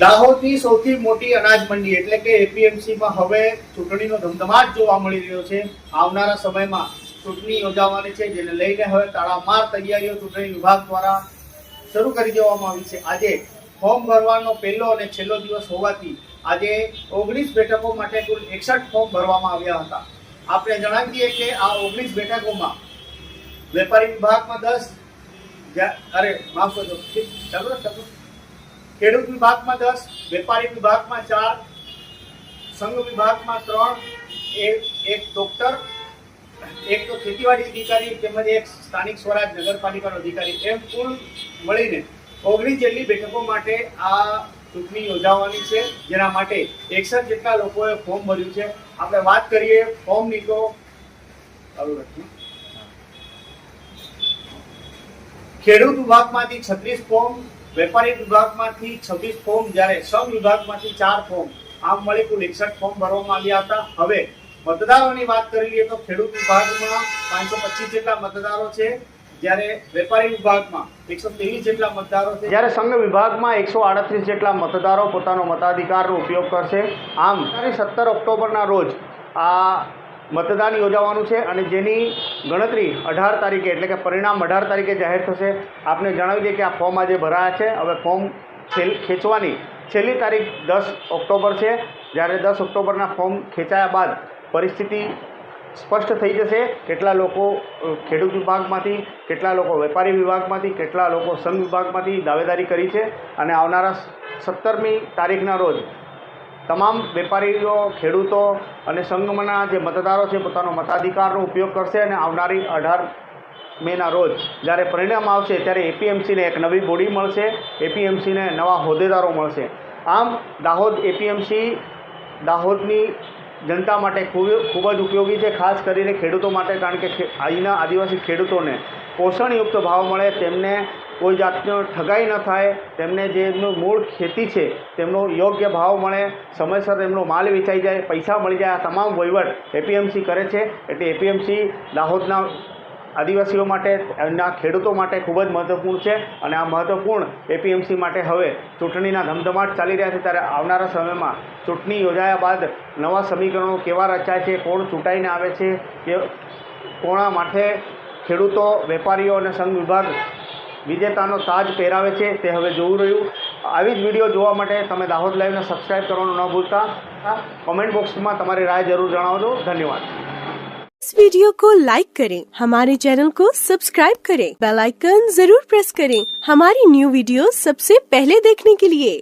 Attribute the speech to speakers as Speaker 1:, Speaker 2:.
Speaker 1: દાહોદની સૌથી મોટી અનાજ મંડી એટલે કે એપીએમસીમાં હવે ચૂંટણીનો ધમધમાટ જોવા મળી રહ્યો છે. આવનારા સમયમાં ચૂંટણી યોજાવાની છે, જેને લઈને હવે તાળામાર તૈયારીઓ ચૂંટણી વિભાગ દ્વારા શરૂ કરી દેવામાં આવી છે. આજે ફોર્મ ભરવાનો પહેલો અને છેલ્લો દિવસ હોવાથી આજે ઓગણીસ બેઠકો માટે કુલ એકસઠ ફોર્મ ભરવામાં આવ્યા હતા. આપણે જણાવીએ કે આ ઓગણીસ બેઠકોમાં વેપારી વિભાગમાં દસ, અરે, માફ કરજો ચાલો ચાલો. ખેડૂત વિભાગમાં દસ, વેપારી વિભાગમાં ચાર, સંઘ વિભાગમાં ત્રણ એક ડોક્ટર એક તો ખેતીવાડી અધિકારી તેમજ એક સ્થાનિક સ્વરાજ નગરપાલિકાનો અધિકારી એમ કુલ મળીને ઓગણીસ જેટલી બેઠકો માટે આ ચૂંટણી યોજાવાની છે, જેના માટે એકસઠ જેટલા લોકોએ ફોર્મ ભર્યું છે. આપણે વાત કરીએ ફોર્મની તો ખેડૂત વિભાગમાંથી છત્રીસ ફોર્મ વેપારી વિભાગમાંથી છવ્વીસ ફોર્મ જ્યારે શ્રમ વિભાગમાંથી ચાર ફોર્મ આમ મળી કુલ એકસઠ ફોર્મ ભરવામાં આવ્યા હતા. હવે મતદારોની વાત કરી લઈએ તો ખેડૂત વિભાગમાં પાંચસો પચીસ જેટલા મતદારો છે, જ્યારે વેપારી વિભાગમાં એકસો ત્રેવીસ જેટલા મતદારો છે. જ્યારે સંઘ વિભાગમાં એકસો આડત્રીસ જેટલા મતદારો પોતાનો મતાધિકારનો ઉપયોગ કરશે. આમ સત્તર ઓક્ટોબરના રોજ આ મતદાન યોજાવાનું છે અને જેની ગણતરી અઢાર તારીખે એટલે કે પરિણામ અઢાર તારીખે જાહેર થશે. આપને જણાવી દઈએ કે આ ફોર્મ આજે ભરાયા છે. હવે ફોર્મ ખેંચવાની છેલ્લી તારીખ દસ ઓક્ટોબર છે. જ્યારે દસ ઓક્ટોબરના ફોર્મ ખેંચાયા બાદ પરિસ્થિતિ સ્પષ્ટ થઈ જશે. કેટલા લોકો ખેડૂત વિભાગમાંથી, કેટલા લોકો વેપારી વિભાગમાંથી, કેટલા લોકો સંઘ વિભાગમાંથી દાવેદારી કરી છે. અને આવનારા સત્તરમી તારીખના રોજ તમામ વેપારીઓ, ખેડૂતો અને સંઘમના જે મતદારો છે, પોતાનો મતાધિકારનો ઉપયોગ કરશે અને આવનારી અઢાર મેના રોજ જ્યારે પરિણામ આવશે ત્યારે એપીએમસીને એક નવી બોડી મળશે, એપીએમસીને નવા હોદ્દેદારો મળશે. આમ, દાહોદ એપીએમસી દાહોદની જનતા માટે ખૂબ ખૂબ જ ઉપયોગી છે, ખાસ કરીને ખેડૂતો માટે, કારણ કે અહીંના આદિવાસી ખેડૂતોને પોષણયુક્ત ભાવ મળે તેમને કોઈ જાતનો ઠગાઈ ન થાય, તેમને જે એમનું મૂળ ખેતી છે, તેમનો યોગ્ય ભાવ મળે, સમયસર એમનો માલ વેચાઈ જાય, પૈસા મળી જાય, આ તમામ વહીવટ એપીએમસી કરે છે. એટલે એપીએમસી દાહોદના આદિવાસીઓ માટે, એમના ખેડૂતો માટે ખૂબ જ મહત્ત્વપૂર્ણ છે અને આ મહત્ત્વપૂર્ણ એપીએમસી માટે હવે ચૂંટણીના ધમધમાટ ચાલી રહ્યા છે. ત્યારે આવનારા સમયમાં ચૂંટણી યોજાયા બાદ નવા સમીકરણો કેવા રચાય છે, કોણ ચૂંટાઈને આવે છે, કે કોણા માટે ખેડૂતો, વેપારીઓ અને સંઘ વિભાગ વિજેતાનો તાજ પહેરાવે છે તે હવે જોવું રહ્યું આવી જ વિડીયો જોવા માટે તમે દાહોદ લાઈવને સબસ્ક્રાઈબ કરવાનું ન ભૂલતા કોમેન્ટ બોક્સમાં તમારી રાય જરૂર જણાવજો ધન્યવાદ
Speaker 2: इस वीडियो को लाइक करें हमारे चैनल को सब्सक्राइब करें बेल आइकन जरूर प्रेस करें हमारी न्यू वीडियो सबसे पहले देखने के लिए